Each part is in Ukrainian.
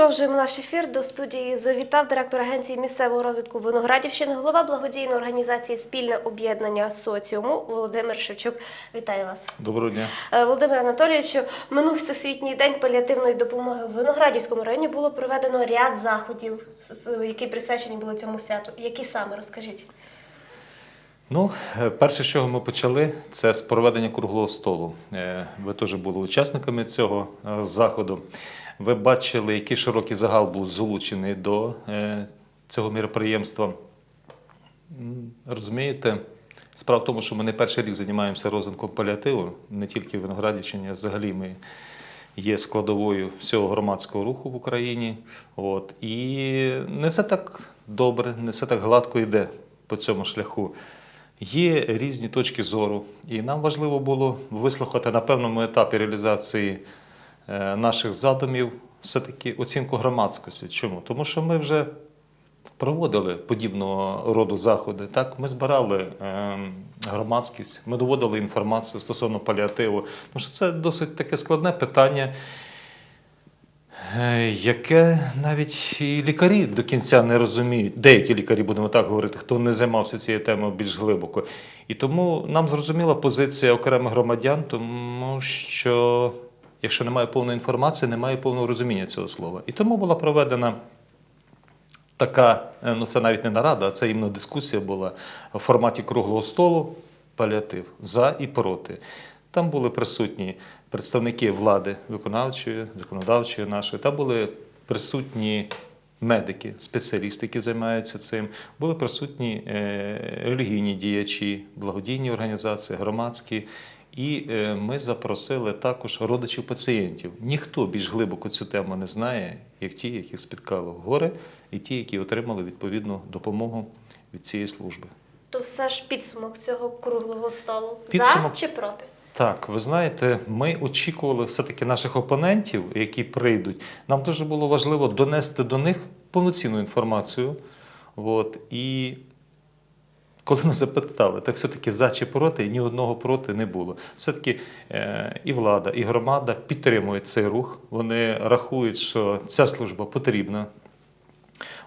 що продовжуємо наш ефір. До студії завітав директор агенції місцевого розвитку Виноградівщини, голова благодійної організації Спільне об'єднання соціуму Володимир Шевчук. Вітаю вас. Доброго дня. Е, Володимир Анатолійовичу, минув всесвітній день паліативної допомоги в Виноградівському районі було проведено ряд заходів, які присвячені були цьому святу. Які саме розкажіть? Ну, е, перше, з чого ми почали, це з проведення круглого столу. Е, Ви теж були учасниками цього заходу. Ви бачили, який широкий загал був залучений до е, цього міроприємства. Розумієте, справа в тому, що ми не перший рік займаємося розвитком паліативу, не тільки в Виноградівщині, а взагалі ми є складовою всього громадського руху в Україні. От. І не все так добре, не все так гладко йде по цьому шляху. Є різні точки зору, і нам важливо було вислухати на певному етапі реалізації наших задумів все-таки оцінку громадськості. Чому? Тому що ми вже проводили подібного роду заходи. Так, ми збирали е, громадськість, ми доводили інформацію стосовно паліативу. Тому що це досить таке складне питання, е, яке навіть і лікарі до кінця не розуміють. Деякі лікарі, будемо так говорити, хто не займався цією темою більш глибоко. І тому нам зрозуміла позиція окремих громадян, тому що якщо немає повної інформації, немає повного розуміння цього слова. І тому була проведена така, е, ну це навіть не нарада, а це іменно дискусія була в форматі круглого столу паліатив за і проти. Там були присутні представники влади виконавчої, законодавчої нашої, там були присутні медики, спеціалісти, які займаються цим, були присутні е, релігійні діячі, благодійні організації, громадські. І е, ми запросили також родичів пацієнтів. Ніхто більш глибоко цю тему не знає, як ті, яких спіткало горе, і ті, які отримали відповідну допомогу від цієї служби. То все ж підсумок цього круглого столу Підсумок. за чи проти? Так, ви знаєте, ми очікували все-таки наших опонентів, які прийдуть. Нам дуже було важливо донести до них повноцінну інформацію. От, і коли ми запитали, так все-таки за чи проти, ні одного проти не було. Все-таки е, і влада, і громада підтримують цей рух. Вони рахують, що ця служба потрібна.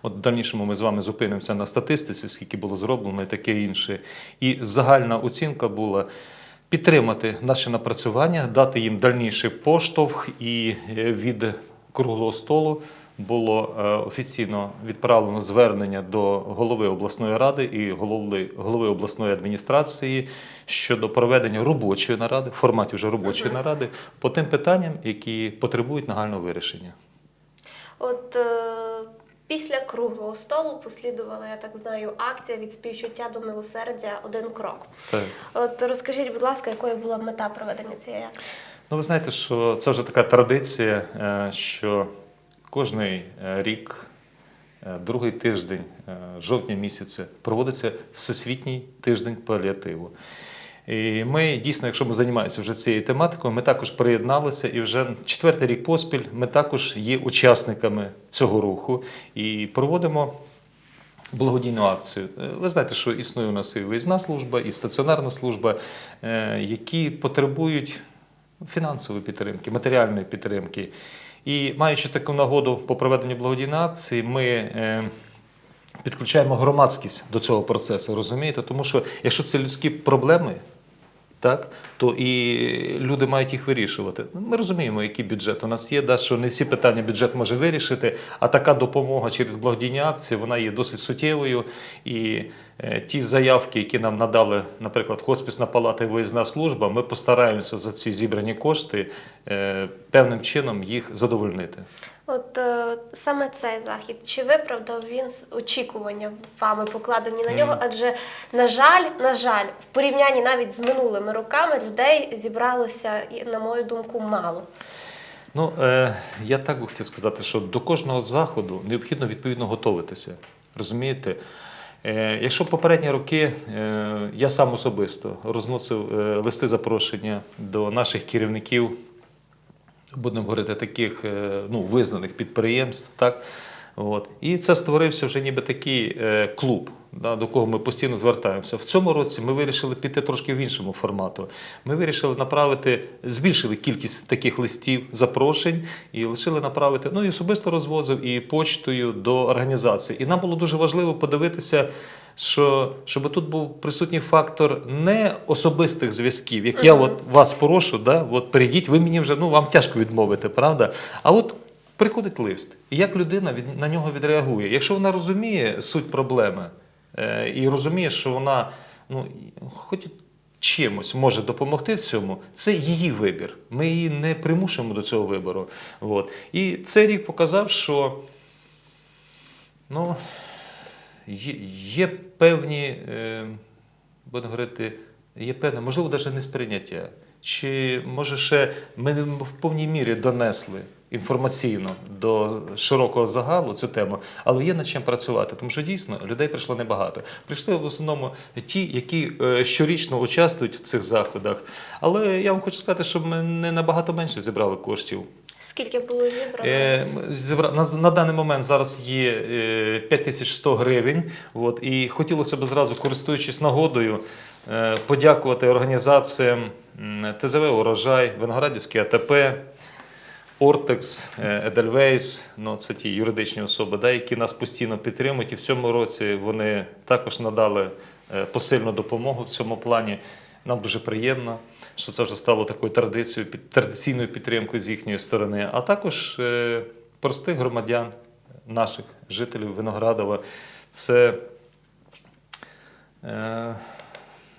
От в дальнішому ми з вами зупинимося на статистиці, скільки було зроблено і таке інше. І загальна оцінка була підтримати наші напрацювання, дати їм дальніший поштовх і е, від круглого столу. Було е, офіційно відправлено звернення до голови обласної ради і голови, голови обласної адміністрації щодо проведення робочої наради, в форматі вже робочої наради, по тим питанням, які потребують нагального вирішення. От е, після круглого столу послідувала, я так знаю, акція від співчуття до милосердя один крок. Так. От розкажіть, будь ласка, якою була мета проведення цієї акції? Ну, ви знаєте, що це вже така традиція, е, що кожний е, рік, е, другий тиждень е, жовтня місяця проводиться Всесвітній тиждень паліативу. І ми дійсно, якщо ми займаємося вже цією тематикою, ми також приєдналися і вже четвертий рік поспіль ми також є учасниками цього руху і проводимо благодійну акцію. Ви знаєте, що існує у нас і виїзна служба, і стаціонарна служба, які потребують фінансової підтримки, матеріальної підтримки. І маючи таку нагоду по проведенню благодійної акції, ми е, підключаємо громадськість до цього процесу, розумієте? Тому що якщо це людські проблеми, так, то і люди мають їх вирішувати. Ми розуміємо, який бюджет у нас є, да, що не всі питання бюджет може вирішити, а така допомога через благодійні акції вона є досить суттєвою. І ті заявки, які нам надали, наприклад, хоспісна палата і виїзна служба, ми постараємося за ці зібрані кошти е, певним чином їх задовольнити. От е, саме цей захід, чи виправдав він очікування вами покладені на нього? Адже, на жаль, на жаль, в порівнянні навіть з минулими роками людей зібралося, на мою думку, мало. Ну, е, я так би хотів сказати, що до кожного заходу необхідно відповідно готуватися. Розумієте? Е, якщо попередні роки е, я сам особисто розносив е, листи запрошення до наших керівників, будемо говорити, таких ну, визнаних підприємств, так, От. І це створився вже ніби такий е, клуб, да, до кого ми постійно звертаємося. В цьому році ми вирішили піти трошки в іншому формату. Ми вирішили направити, збільшили кількість таких листів, запрошень і лишили направити. Ну і особисто розвозив і почтою до організації. І нам було дуже важливо подивитися. Що щоб тут був присутній фактор не особистих зв'язків, як я от вас прошу, да, от прийдіть, ви мені вже ну вам тяжко відмовити, правда? А от приходить лист, і як людина від, на нього відреагує. Якщо вона розуміє суть проблеми е, і розуміє, що вона ну, хоч чимось може допомогти в цьому, це її вибір. Ми її не примушуємо до цього вибору. От. І цей рік показав, що ну, є, є певні, е, будемо говорити, є певне, можливо, навіть несприйняття. Чи може ще ми в повній мірі донесли інформаційно до широкого загалу цю тему, але є над чим працювати, тому що дійсно людей прийшло небагато. Прийшли в основному ті, які е, щорічно участвують в цих заходах. Але я вам хочу сказати, що ми не набагато менше зібрали коштів. Скільки було зібрано? Е, на, на даний момент зараз є е, 5100 гривень. От, і хотілося б зразу, користуючись нагодою, е, подякувати організаціям ТЗВ Урожай, Виноградівське АТП, Ортекс, е, Едельвейс, ну, це ті юридичні особи, да, які нас постійно підтримують. І в цьому році вони також надали е, посильну допомогу в цьому плані. Нам дуже приємно, що це вже стало такою традицією, під- традиційною підтримкою з їхньої сторони, а також е, простих громадян, наших жителів Виноградова. Це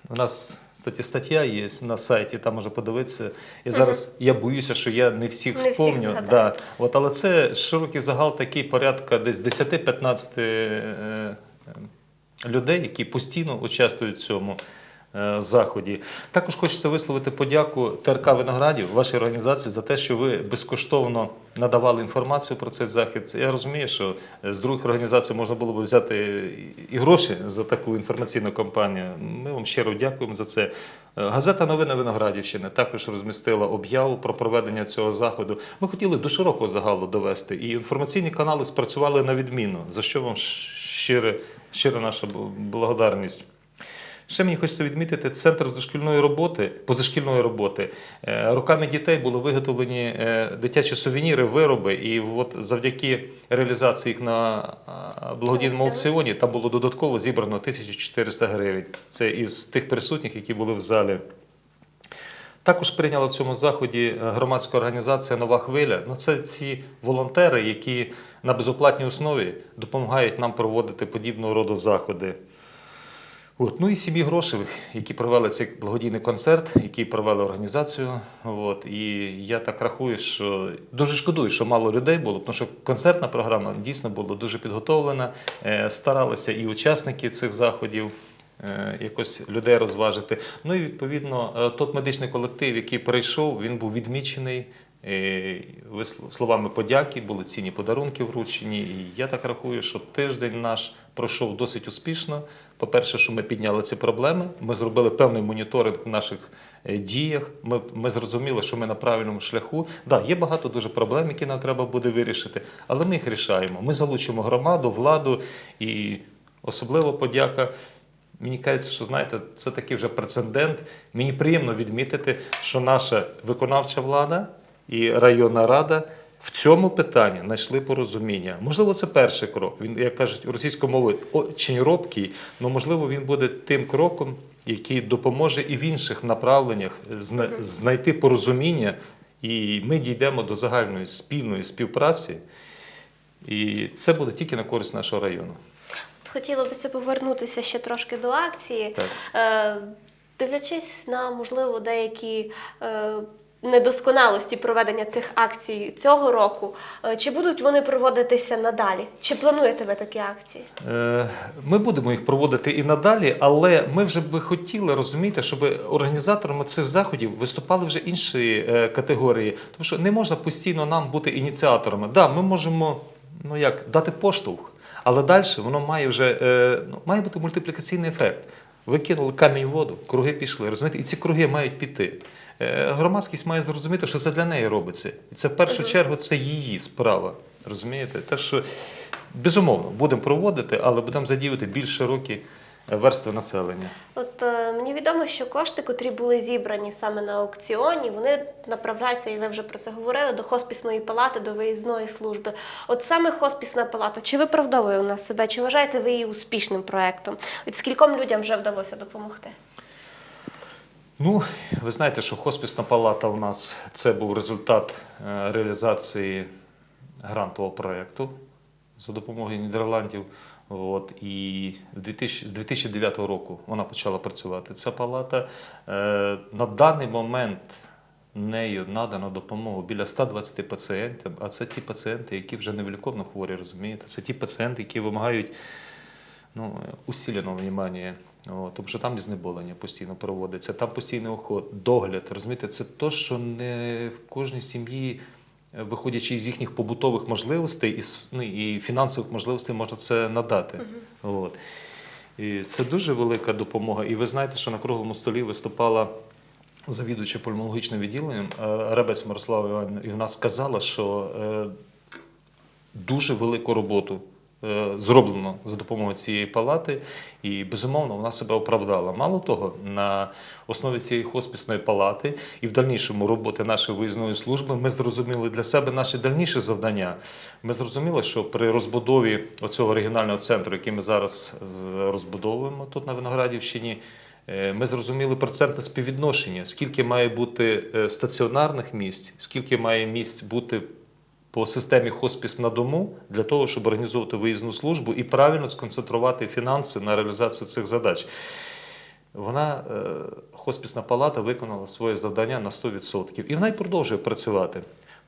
у нас кстати, стаття є на сайті, там може подивитися. І зараз я боюся, що я не всіх Не вспомню. да. От, але це широкий загал такий порядка десь 10-15 е, е, людей, які постійно участвують в цьому. Е, Заході також хочеться висловити подяку ТРК Виноградів, вашій організації, за те, що ви безкоштовно надавали інформацію про цей захід. Я розумію, що е, з других організацій можна було б взяти і гроші за таку інформаційну кампанію. Ми вам щиро дякуємо за це. Е, Газета Новини Виноградівщини також розмістила об'яву про проведення цього заходу. Ми хотіли до широкого загалу довести, і інформаційні канали спрацювали на відміну, за що вам щира наша благодарність. Ще мені хочеться відмітити центр дошкільної роботи, позашкільної роботи. Е, Руками дітей були виготовлені е, дитячі сувеніри, вироби, і от завдяки реалізації їх на благодійному Аукціоні. там було додатково зібрано 1400 гривень. Це із тих присутніх, які були в залі. Також прийняла в цьому заході е, громадська організація Нова хвиля. Ну, це ці волонтери, які на безоплатній основі допомагають нам проводити подібного роду заходи. От. Ну і сім'ї грошевих, які провели цей благодійний концерт, які провели організацію. От. І я так рахую, що дуже шкодую, що мало людей було, тому що концертна програма дійсно була дуже підготовлена. Е, Старалися і учасники цих заходів е, якось людей розважити. Ну і відповідно е, тот медичний колектив, який прийшов, він був відмічений. Е, Словами подяки, були цінні подарунки вручені. І я так рахую, що тиждень наш пройшов досить успішно. По-перше, що ми підняли ці проблеми, ми зробили певний моніторинг в наших е, діях. Ми, ми зрозуміли, що ми на правильному шляху. Да, є багато дуже проблем, які нам треба буде вирішити, але ми їх рішаємо. Ми залучимо громаду, владу і особливо подяка. Мені кажеться, що знаєте, це такий вже прецедент. Мені приємно відмітити, що наша виконавча влада і районна рада в цьому питанні знайшли порозуміння. Можливо, це перший крок. Він, як кажуть, російською мовою очень робкий, але можливо він буде тим кроком, який допоможе і в інших направленнях зна- знайти порозуміння, і ми дійдемо до загальної спільної співпраці. І це буде тільки на користь нашого району. От Хотілося б повернутися ще трошки до акції. Так. Е, дивлячись на, можливо, деякі е, недосконалості проведення цих акцій цього року, е, чи будуть вони проводитися надалі? Чи плануєте ви такі акції? Е, Ми будемо їх проводити і надалі, але ми вже би хотіли розуміти, щоб організаторами цих заходів виступали вже інші е, категорії. Тому що не можна постійно нам бути ініціаторами. Да, ми можемо ну як дати поштовх, але далі воно має вже ну, має бути мультиплікаційний ефект. Ви кинули камінь в воду, круги пішли. Розумієте, і ці круги мають піти. Е, Громадськість має зрозуміти, що це для неї робиться. І це в першу чергу це її справа. Розумієте? Те, що Безумовно, будемо проводити, але будемо задіювати більш широкі верстви населення. От е, мені відомо, що кошти, котрі були зібрані саме на аукціоні, вони направляються, і ви вже про це говорили, до хоспісної палати, до виїзної служби. От саме хоспісна палата, чи виправдовує у нас себе, чи вважаєте ви її успішним проектом? От скільком людям вже вдалося допомогти? Ну, ви знаєте, що хоспісна палата у нас це був результат е, реалізації грантового проєкту за допомогою Нідерландів. От, і в 2000, з 2009 року вона почала працювати. Ця палата е, на даний момент нею надано допомогу біля 120 пацієнтів, а це ті пацієнти, які вже невиліковно хворі, розумієте? Це ті пацієнти, які вимагають ну, усиленого внимання, о, тому що там знеболення постійно проводиться, там постійний оход, догляд. Розумієте, це то, що не в кожній сім'ї, е, виходячи з їхніх побутових можливостей і, ну, і фінансових можливостей, можна це надати. От. І це дуже велика допомога. І ви знаєте, що на круглому столі виступала завідувача пульмонологічним відділенням е, Ребець Мирослава Іванівна, і вона сказала, що е, дуже велику роботу зроблено за допомогою цієї палати, і безумовно вона себе оправдала. Мало того, на основі цієї хоспісної палати і в дальнішому роботи нашої виїзної служби ми зрозуміли для себе наші дальніші завдання. Ми зрозуміли, що при розбудові оцього регіонального центру, який ми зараз е, розбудовуємо тут на Виноградівщині. Е, Ми зрозуміли процентне співвідношення, скільки має бути е, стаціонарних місць, скільки має місць бути по системі хоспіс на дому для того, щоб організовувати виїзну службу і правильно сконцентрувати фінанси на реалізацію цих задач. Вона, е, хоспісна палата, виконала своє завдання на 100%. І вона й продовжує працювати.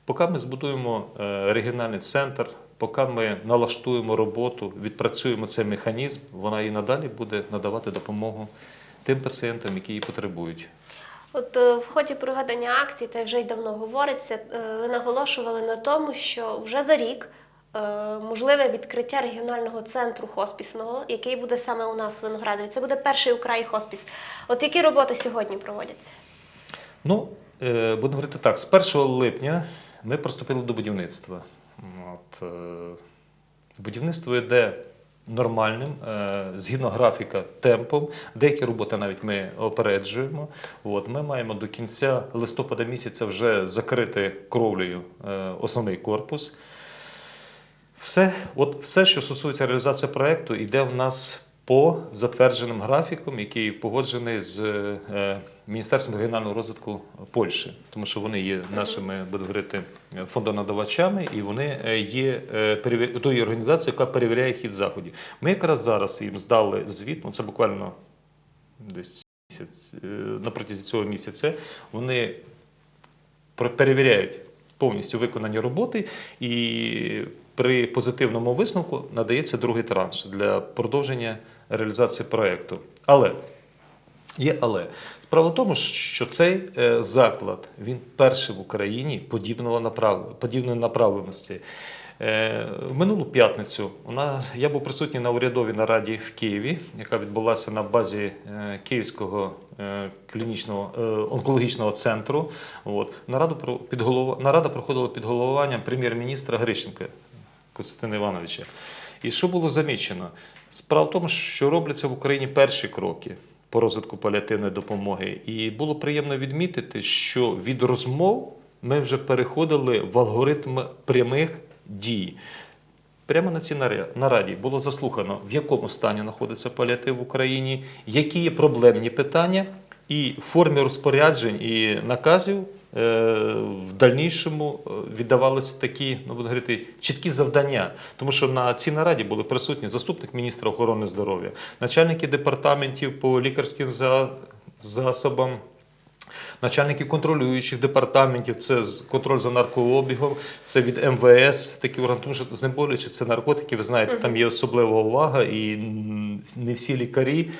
Поки ми збудуємо е, регіональний центр, поки ми налаштуємо роботу, відпрацюємо цей механізм, вона і надалі буде надавати допомогу тим пацієнтам, які її потребують. От е, в ході проведення акцій, та вже й давно говориться, е, ви наголошували на тому, що вже за рік е, можливе відкриття регіонального центру хоспісного, який буде саме у нас в Виноградові. Це буде перший у краї хоспіс. От які роботи сьогодні проводяться? Ну, будемо говорити так, з 1 липня ми приступили до будівництва. От, будівництво йде нормальним, е, згідно графіка, темпом. Деякі роботи навіть ми опереджуємо. От, ми маємо до кінця листопада місяця вже закрити кровлею е, основний корпус. Все, от все, що стосується реалізації проєкту, йде в нас по затвердженим графікам, який погоджений з е, Міністерством регіонального розвитку Польщі, тому що вони є нашими, буду говорити, фондонадавачами, і вони е, є е, тою організацією, яка перевіряє хід заходів. Ми якраз зараз їм здали звіт, ну це буквально десь місяць, на протязі цього місяця. Вони перевіряють повністю виконані роботи, і при позитивному висновку надається другий транш для продовження реалізації проєкту. Але є але. Справа в тому, що цей е, заклад він перший в Україні подібного направ... подібної направленості. Е, минулу п'ятницю я був присутній на урядовій нараді в Києві, яка відбулася на базі е, Київського клінічного онкологічного центру. От нараду під голова... нарада проходила під головуванням прем'єр-міністра Грищенка Костянтина Івановича. І що було замічено? Справа в тому, що робляться в Україні перші кроки по розвитку паліативної допомоги. І було приємно відмітити, що від розмов ми вже переходили в алгоритм прямих дій. Прямо на цій нараді було заслухано, в якому стані знаходиться паліатив в Україні, які є проблемні питання, і в формі розпоряджень і наказів в дальнішому е, віддавалися такі, ну буду говорити, чіткі завдання. Тому що на цій нараді були присутні заступник міністра охорони здоров'я, начальники департаментів по лікарським засобам. Начальники контролюючих департаментів, це контроль за наркообігом, це від МВС, такі органи, тому що знеболюючі це наркотики. Ви знаєте, там є особлива увага, і не всі лікарі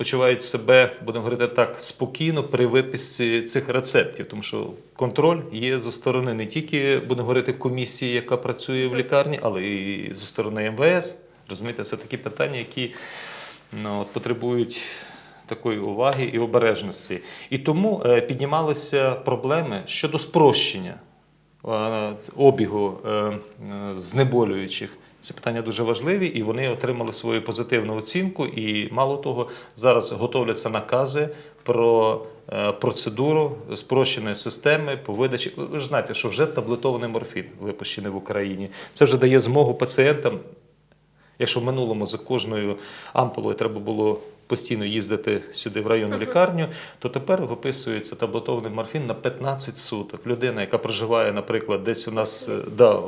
почувають себе, будемо говорити так, спокійно при виписці цих рецептів, тому що контроль є зі сторони не тільки будемо говорити комісії, яка працює в лікарні, але і зі сторони МВС. Розумієте, це такі питання, які ну, от, потребують такої уваги і обережності. І тому е, піднімалися проблеми щодо спрощення е, обігу е, знеболюючих. Ці питання дуже важливі, і вони отримали свою позитивну оцінку. І мало того, зараз готовляться накази про е, процедуру спрощеної системи по видачі. Ви ж знаєте, що вже таблетований морфін випущений в Україні. Це вже дає змогу пацієнтам Якщо в минулому за кожною ампулою треба було постійно їздити сюди в районну лікарню, то тепер виписується таблетований морфін на 15 суток. Людина, яка проживає, наприклад, десь у нас е, да, е,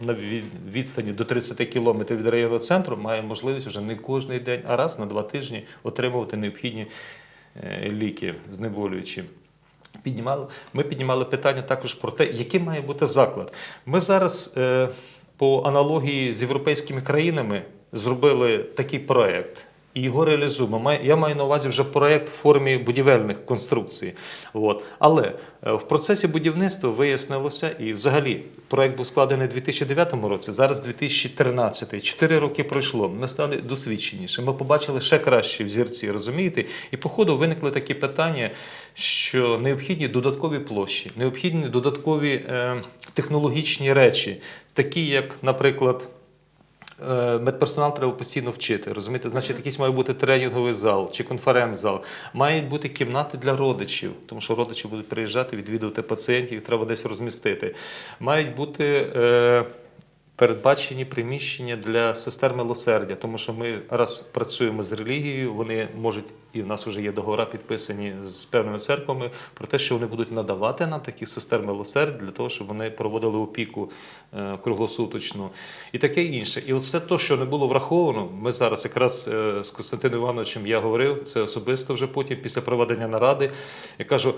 на відстані до 30 кілометрів від районного центру, має можливість вже не кожен день, а раз на два тижні отримувати необхідні е, ліки знеболюючі. Піднімали, ми піднімали питання також про те, який має бути заклад. Ми зараз е, по аналогії з європейськими країнами зробили такий проект. І його реалізуємо. Я маю на увазі вже проект в формі будівельних конструкцій. От. Але е, в процесі будівництва вияснилося, і взагалі проект був складений у 2009 році, зараз 2013. Чотири роки пройшло. Ми стали досвідченіші. Ми побачили ще кращі взірці, розумієте? І по ходу виникли такі питання, що необхідні додаткові площі, необхідні додаткові е, технологічні речі, такі як, наприклад. Е, Медперсонал треба постійно вчити. Розумієте, значить, якийсь має бути тренінговий зал чи конференц-зал. Мають бути кімнати для родичів, тому що родичі будуть приїжджати, відвідувати пацієнтів, їх треба десь розмістити. Мають бути е, передбачені приміщення для сестер милосердя, тому що ми раз працюємо з релігією, вони можуть, і в нас вже є договори підписані з певними церквами про те, що вони будуть надавати нам таких сестер милосердя для того, щоб вони проводили опіку е, круглосуточну і таке інше. І оце те, що не було враховано. Ми зараз якраз е, з Костянтином Івановичем я говорив це особисто вже потім, після проведення наради. Я кажу.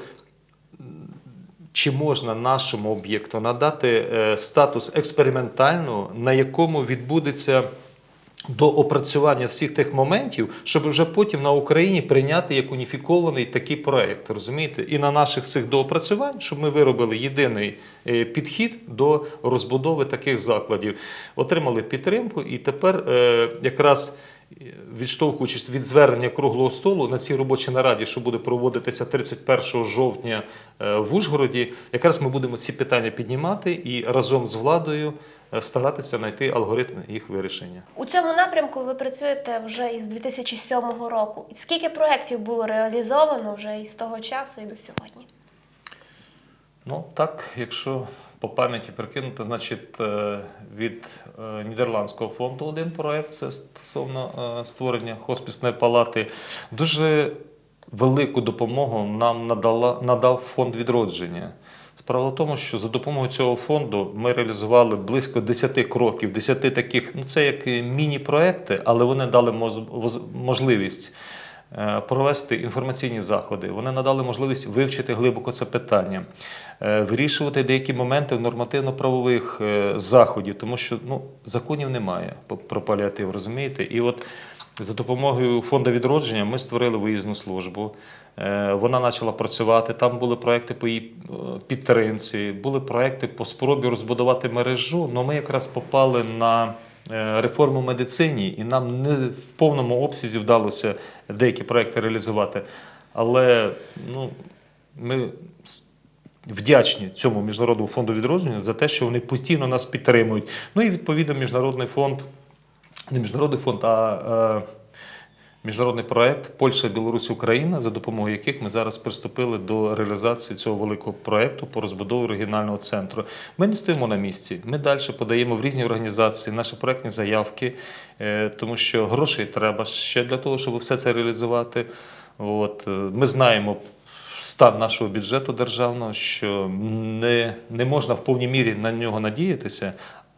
Чи можна нашому об'єкту надати е, статус експериментального, на якому відбудеться до опрацювання всіх тих моментів, щоб вже потім на Україні прийняти як уніфікований такий проект, розумієте? І на наших цих доопрацювань, щоб ми виробили єдиний е, підхід до розбудови таких закладів, отримали підтримку, і тепер е, якраз. Відштовхуючись від звернення круглого столу на цій робочій нараді, що буде проводитися 31 жовтня е, в Ужгороді, якраз ми будемо ці питання піднімати і разом з владою е, старатися знайти алгоритм їх вирішення. У цьому напрямку ви працюєте вже із 2007 року. Скільки проєктів було реалізовано вже із того часу і до сьогодні? Ну так, якщо по пам'яті прикинути, значить е, від е, Нідерландського фонду один проект це стосовно е, створення хоспісної палати. Дуже велику допомогу нам надала, надав фонд відродження. Справа в тому, що за допомогою цього фонду ми реалізували близько 10 кроків, 10 таких, ну це як міні-проекти, але вони дали можливість провести інформаційні заходи. Вони надали можливість вивчити глибоко це питання, вирішувати деякі моменти в нормативно-правових е, заходів, тому що ну, законів немає про паліатив, розумієте? І от за допомогою фонду відродження ми створили виїзну службу. Е, Вона почала працювати. Там були проекти по її е, підтримці, були проекти по спробі розбудувати мережу. але ми якраз попали на е, реформу медицині, і нам не в повному обсязі вдалося деякі проекти реалізувати. Але ну, ми вдячні цьому міжнародному фонду відродження за те, що вони постійно нас підтримують. Ну і відповідно міжнародний фонд, не міжнародний фонд, а е, міжнародний проект Польща, Білорусь, Україна, за допомогою яких ми зараз приступили до реалізації цього великого проекту по розбудові регіонального центру. Ми не стоїмо на місці. Ми далі подаємо в різні організації наші проектні заявки, е, тому що грошей треба ще для того, щоб все це реалізувати. От, е, ми знаємо стан нашого бюджету державного, що не, не можна в повній мірі на нього надіятися.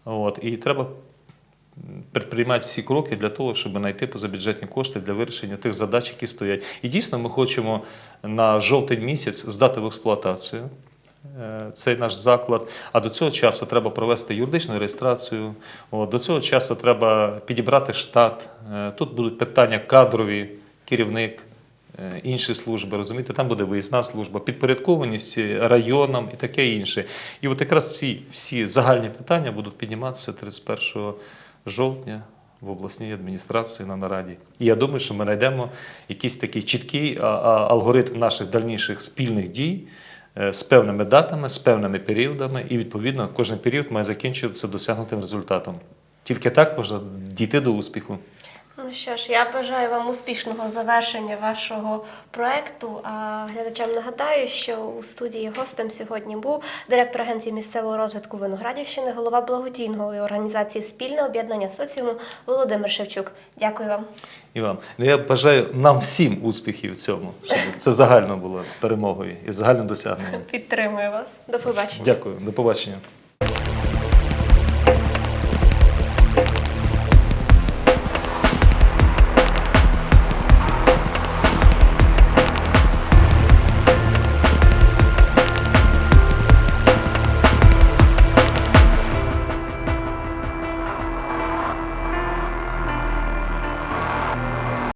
От, і треба предприймати всі кроки для того, щоб знайти позабюджетні кошти для вирішення тих задач, які стоять. І дійсно, ми хочемо на жовтень місяць здати в експлуатацію е, цей наш заклад. А до цього часу треба провести юридичну реєстрацію. До цього часу треба підібрати штат. Е, Тут будуть питання кадрові, керівник. Е, Інші служби, розумієте, там буде виїзна служба, підпорядкованість районам і таке інше. І от якраз ці всі загальні питання будуть підніматися 31 жовтня в обласній адміністрації на нараді. І я думаю, що ми знайдемо якийсь такий чіткий алгоритм наших дальніших спільних дій е, з певними датами, з певними періодами, і відповідно кожен період має закінчуватися досягнутим результатом. Тільки так можна дійти до успіху. Ну що ж, я бажаю вам успішного завершення вашого проекту. А глядачам нагадаю, що у студії гостем сьогодні був директор агенції місцевого розвитку Виноградівщини, голова благодійної організації Спільне об'єднання соціуму Володимир Шевчук. Дякую вам. І вам. Ну, я бажаю нам всім успіхів в цьому, щоб це загально було перемогою і загальним досягненням. Підтримую вас. До побачення. Дякую, до побачення.